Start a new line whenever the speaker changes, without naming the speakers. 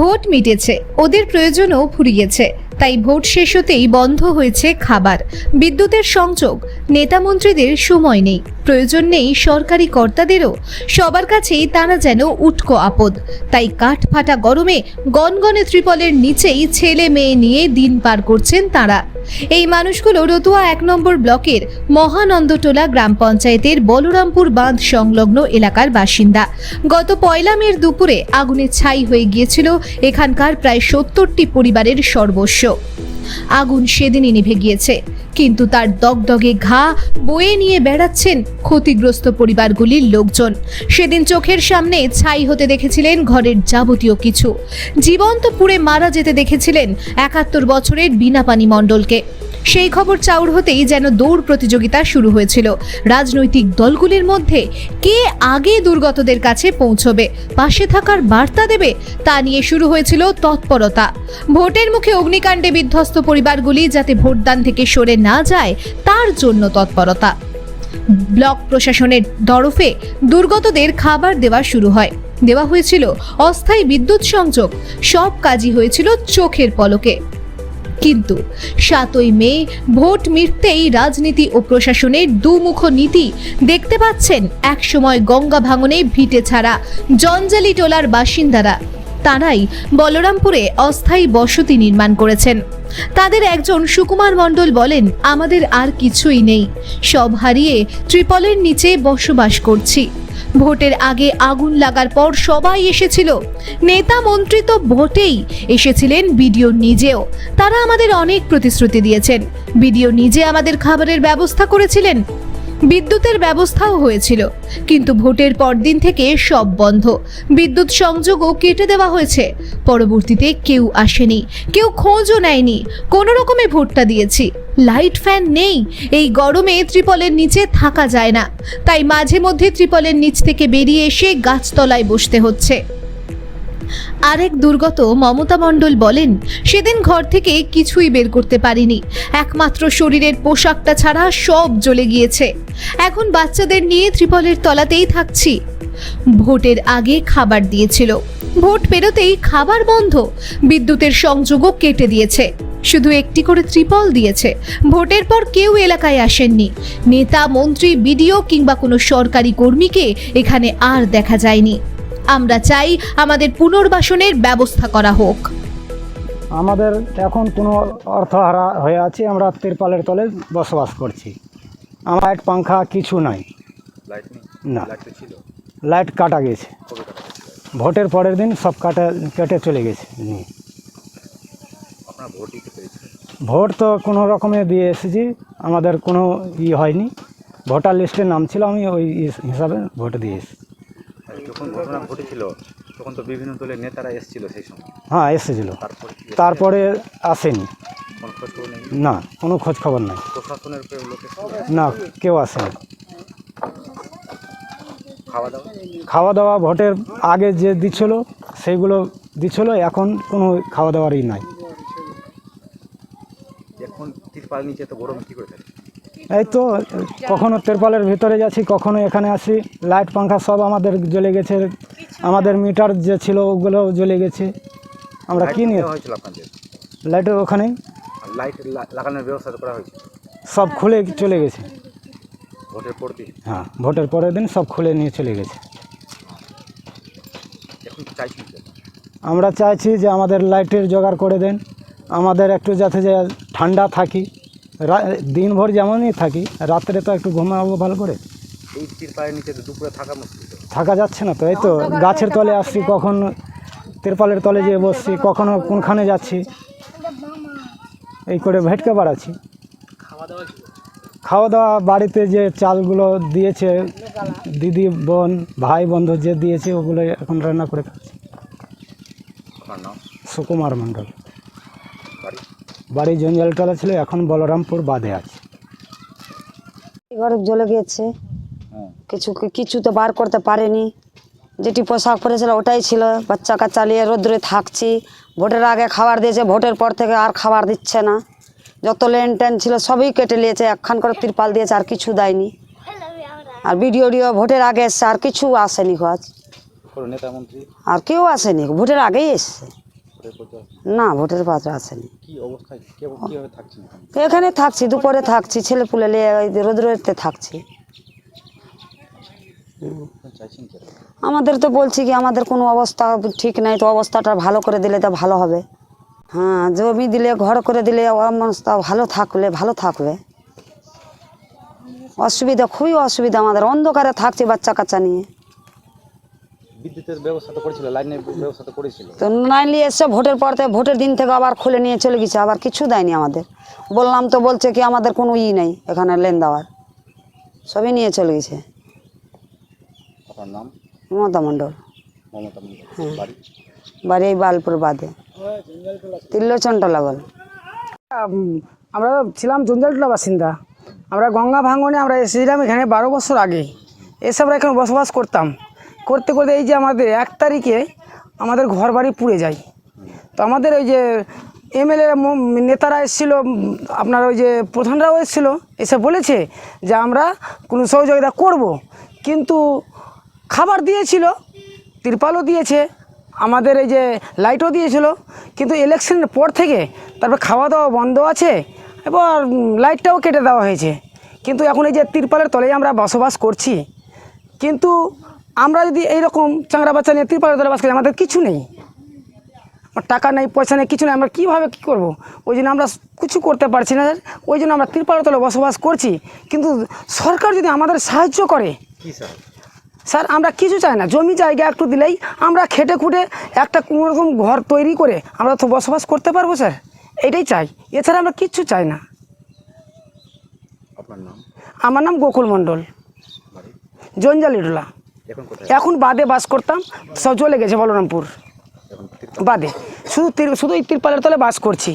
Vote মিটেছে ওদের প্রয়োজনও ফুরিয়েছে। তাই ভোট শেষ হতেই বন্ধ হয়েছে খাবার। বিদ্যুতের সংযোগ, নেতা মন্ত্রীদের সময় নেই। প্রয়োজন নেই সরকারি কর্তাদেরও। সবার কাছেই তারা যেন উটকো আপদ। তাই কাঠ ফাটা গরমে গনগনে ত্রিপলের নিচেই ছেলে মেয়ে নিয়ে দিন পার করছেন তারা। এই মানুষগুলো রতুয়া এক নম্বর ব্লকের মহানন্দটোলা গ্রাম পঞ্চায়েতের বলরামপুর বাঁধ সংলগ্ন এলাকার বাসিন্দা। গত পয়লা মের দুপুরে আগুনে ছাই হয়ে গিয়েছিল এখানকার প্রায় সত্তরটি পরিবারের সর্বস্ব। আগুন সেদিনই নিভে গিয়েছে, কিন্তু তার দগদগে ঘা বয়ে নিয়ে বেড়াচ্ছেন ক্ষতিগ্রস্ত পরিবারগুলির লোকজন। সেদিন চোখের সামনে ছাই হতে দেখেছিলেন ঘরের যাবতীয় কিছু। জীবন্ত পুড়ে মারা যেতে দেখেছিলেন একাত্তর বছরের বিনা পানি মণ্ডলকে। সেই খবর চাউর হতেই যেন দৌড় প্রতিযোগিতা শুরু হয়েছিল। রাজনৈতিক দলগুলির মধ্যে কে আগে দুর্গতদের কাছে পৌঁছবে, পাশে থাকার বার্তা দেবে, তা নিয়ে শুরু হয়েছিল তৎপরতা। ভোটের মুখে অগ্নিকাণ্ডে বিধ্বস্ত পরিবারগুলি যাতে ভোটদান থেকে সরে না যায়, তার জন্য তৎপরতা। ব্লক প্রশাসনের তরফে দুর্গতদের খাবার দেওয়া শুরু হয়। দেওয়া হয়েছিল অস্থায়ী বিদ্যুৎ সংযোগ। সব কাজই হয়েছিল চোখের পলকে। কিন্তু সাতই মে ভোট মিটতেই রাজনীতি ও প্রশাসনের দুমুখ নীতি। দেখতে পাচ্ছেন, একসময় গঙ্গা ভাঙনে ভিটে ছাড়া জঞ্জালি টোলার বাসিন্দারা। তারাই বলরামপুরে অস্থায়ী বসতি নির্মাণ করেছেন। তাদের একজন সুকুমার মণ্ডল বলেন, আমাদের আর কিছুই নেই। সব হারিয়ে ত্রিপলের নিচে বসবাস করছি। ভোটের আগে আগুন লাগার পর সবাই এসেছিল। নেতা মন্ত্রী তো ভোটেই এসেছিলেন বিডিও নিজেও। তারা আমাদের অনেক প্রতিশ্রুতি দিয়েছেন। বিডিও নিজে আমাদের খাবারের ব্যবস্থা করেছিলেন। বিদ্যুতের ব্যবস্থাও হয়েছিল। কিন্তু ভোটের পরদিন থেকে সব বন্ধ। বিদ্যুৎ সংযোগও কেটে দেওয়া হয়েছে। পরবর্তীতে কেউ আসেনি, কেউ খোঁজও নেয়নি। কোনো রকমে ভোটটা দিয়েছি। লাইট ফ্যান নেই। এই গরমে ত্রিপলের নিচে থাকা যায় না। তাই মাঝে মধ্যে ত্রিপলের নিচ থেকে বেরিয়ে এসে গাছতলায় বসতে হচ্ছে। আরেক দুর্গত মমতা মণ্ডল বলেন, সেদিন ঘর থেকে কিছুই বের করতে পারিনি। একমাত্র শরীরের পোশাকটা ছাড়া সব জ্বলে গিয়েছে। এখন বাচ্চাদের নিয়ে ত্রিপলের তলাতেই থাকছি। ভোটের আগে খাবার দিয়েছিল। ভোট পেরোতেই খাবার বন্ধ। বিদ্যুতের সংযোগও কেটে দিয়েছে। শুধু একটি করে ত্রিপল দিয়েছে। ভোটের পর কেউ এলাকায় আসেননি। নেতা, মন্ত্রী, বিডিও কিংবা কোনো সরকারি কর্মীকে এখানে আর দেখা যায়নি। আমরা চাই আমাদের পুনর্বাসনের ব্যবস্থা করা হোক।
আমাদের এখন কোনো অর্থহারা হয়ে আছে আমরা তিরপালের তলে বসবাস করছি। আমার লাইট পাংখা কিছু নাই। না।
লাইট
কাটা গেছে? ভোটের পরের দিন সব কাটা কেটে চলে গেছে। নিয়ে।
ভোট
তো কোনো রকমে দিয়ে এসেছি আমাদের কোনো ই হয়নি। ভোটার লিস্টে নাম ছিল আমি ওই হিসাবে ভোট দিয়ে এসেছি।
যখন ঘটনা ঘটেছিল তখন তো বিভিন্ন দলের নেতারা এসেছিল সেই সময়।
হ্যাঁ এসেছিল।
তারপরে
আসেনি। না কোনো খোঁজ খবর নাই।
প্রশাসনের?
না কেউ আসেনি।
খাওয়া দাওয়া?
খাওয়া দাওয়া ভোটের আগে যে দিচ্ছিল সেইগুলো দিচ্ছিল এখন কোনো খাওয়া দাওয়ারই নাই।
এখন তিরপাল নিচে তো গরম কি করে থাকে?
এই তো কখনো তেরপালের ভিতরে যাচ্ছি কখনো এখানে আসি লাইট পাংখা সব আমাদের জ্বলে গেছে। আমাদের মিটার যে ছিল ওগুলো জ্বলে গেছে। আমরা কি নিয়ে লাইট ওখানেই।
লাইট লাগানোর ব্যবস্থা করা হয়েছে।
সব খুলে চলে গেছে।
ভোটের পরদিন
হ্যাঁ ভোটের পরের দিন সব খুলে নিয়ে চলে গেছে। আমরা চাইছি যে আমাদের লাইটের জোগাড় করে দেন। আমাদের একটু যাতে যে ঠান্ডা থাকি। দিনভর যেমনই থাকি রাত্রে তো একটু ঘুমাবো ভালো করে।
থাকা
যাচ্ছে না তো এই তো গাছের তলে আসছি কখন তেরপালের তলে যেয়ে বসছি কখনো কোনখানে যাচ্ছি। এই করে ভেটকে বাড়াচ্ছি। খাওয়া দাওয়া বাড়িতে যে চালগুলো দিয়েছে দিদি বোন ভাই বন্ধু যে দিয়েছে ওগুলো এখন রান্না করে খাচ্ছি। সুকুমার মণ্ডল।
বাড়ি
জঞ্জালতলা ছিল এখন বলরামপুর বাদে আছে।
ঘর জ্বলে গিয়েছে
হ্যাঁ।
কিছু কিছু তো বার করতে পারেনি। যেটি পোশাক পরেছিল ওটাই ছিল। বাচ্চা কাচ্চা নিয়ে রোদ্রে থাকছি। ভোটের আগে খাবার দিয়েছে ভোটের পর থেকে আর খাবার দিচ্ছে না। যত লেন টেন ছিল সবই কেটে নিয়েছে একখান করে তিরপাল দিয়েছে আর কিছু দেয়নি। আর বিডিও ডিও ভোটের আগে এসছে আর কিছু আসেনি আর কেউ আসেনি ভোটের আগেই এসছে। না ভোটের পাত্র আসেনি।
এখানে?
থাকছি দুপুরে থাকছি ছেলে পুলে নিয়ে ওই রোদ্রেতে থাকছি। আমাদের তো বলছি কি আমাদের কোনো অবস্থা ঠিক নাই তো অবস্থাটা ভালো করে দিলে তো ভালো হবে। হ্যাঁ জমি দিলে ঘর করে দিলে অবস্থা ভালো থাকলে ভালো থাকবে। অসুবিধা খুবই অসুবিধা আমাদের। অন্ধকারে থাকছে বাচ্চা কাচ্চা নিয়ে।
বিদ্যুতের ব্যবস্থা তো করেছিল লাইনের ব্যবস্থা তো করেছিল।
তো নাইলি এসে ভোটের পর থেকে ভোটের দিন থেকে আবার খুলে নিয়ে চলে গেছে আবার কিছু দেয়নি আমাদের। বললাম তো বলছে কি আমাদের কোনো ই নেই এখানে লেন দেওয়ার। সবই নিয়ে চলে গেছে।
আপনার নাম?
মমতা মণ্ডল।
মমতা মন্ডল বাড়ি?
বাড়ি এই বালপুর বাদে। তিল্লোচনটা বল।
আমরা ছিলাম জঞ্জালটোলা বাসিন্দা। আমরা গঙ্গা ভাঙনে আমরা এসেছিলাম এখানে বারো বছর আগে। এসে আমরা এখানে বসবাস করতাম। করতে করতে এই যে আমাদের এক তারিখে আমাদের ঘর বাড়ি পুড়ে যায়। তো আমাদের ওই যে এমএলএ নেতারা এসেছিল, আপনার ওই যে প্রধানরাও এসেছিল, এসে বলেছে যে আমরা কোনো সহযোগিতা করব। কিন্তু খাবার দিয়েছিল, তিরপালও দিয়েছে, আমাদের এই যে লাইটও দিয়েছিল, কিন্তু ইলেকশনের পর থেকে তারপর খাওয়া দাওয়া বন্ধ আছে, এবার লাইটটাও কেটে দেওয়া হয়েছে। কিন্তু এখন এই যে তিরপালের তলেই আমরা বসবাস করছি, কিন্তু আমরা যদি এইরকম চাংরা বাচ্চা নিয়ে তিরপালের তলে বাস করি আমাদের কিছু নেই। আমার টাকা নেই পয়সা নেই কিছু নেই আমরা কীভাবে কী করব? ওই জন্য আমরা কিছু করতে পারছি না। ওই জন্য আমরা তিরপালের তলে বসবাস করছি। কিন্তু সরকার যদি আমাদের সাহায্য করে
স্যার?
আমরা কিছু চাই না। জমি জায়গা একটু দিলেই আমরা খেটে খুঁটে একটা কোনোরকম ঘর তৈরি করে আমরা তো বসবাস করতে পারব স্যার। এটাই চাই। এছাড়া আমরা কিচ্ছু চাই না। আমার নাম গোকুল মণ্ডল। জঞ্জালিডোলা
এখন
বাদে বাস করতাম সব চলে গেছে বলরামপুর। বাদে। শুধু তির- শুধু এই তিরপালের তলে বাস করছি।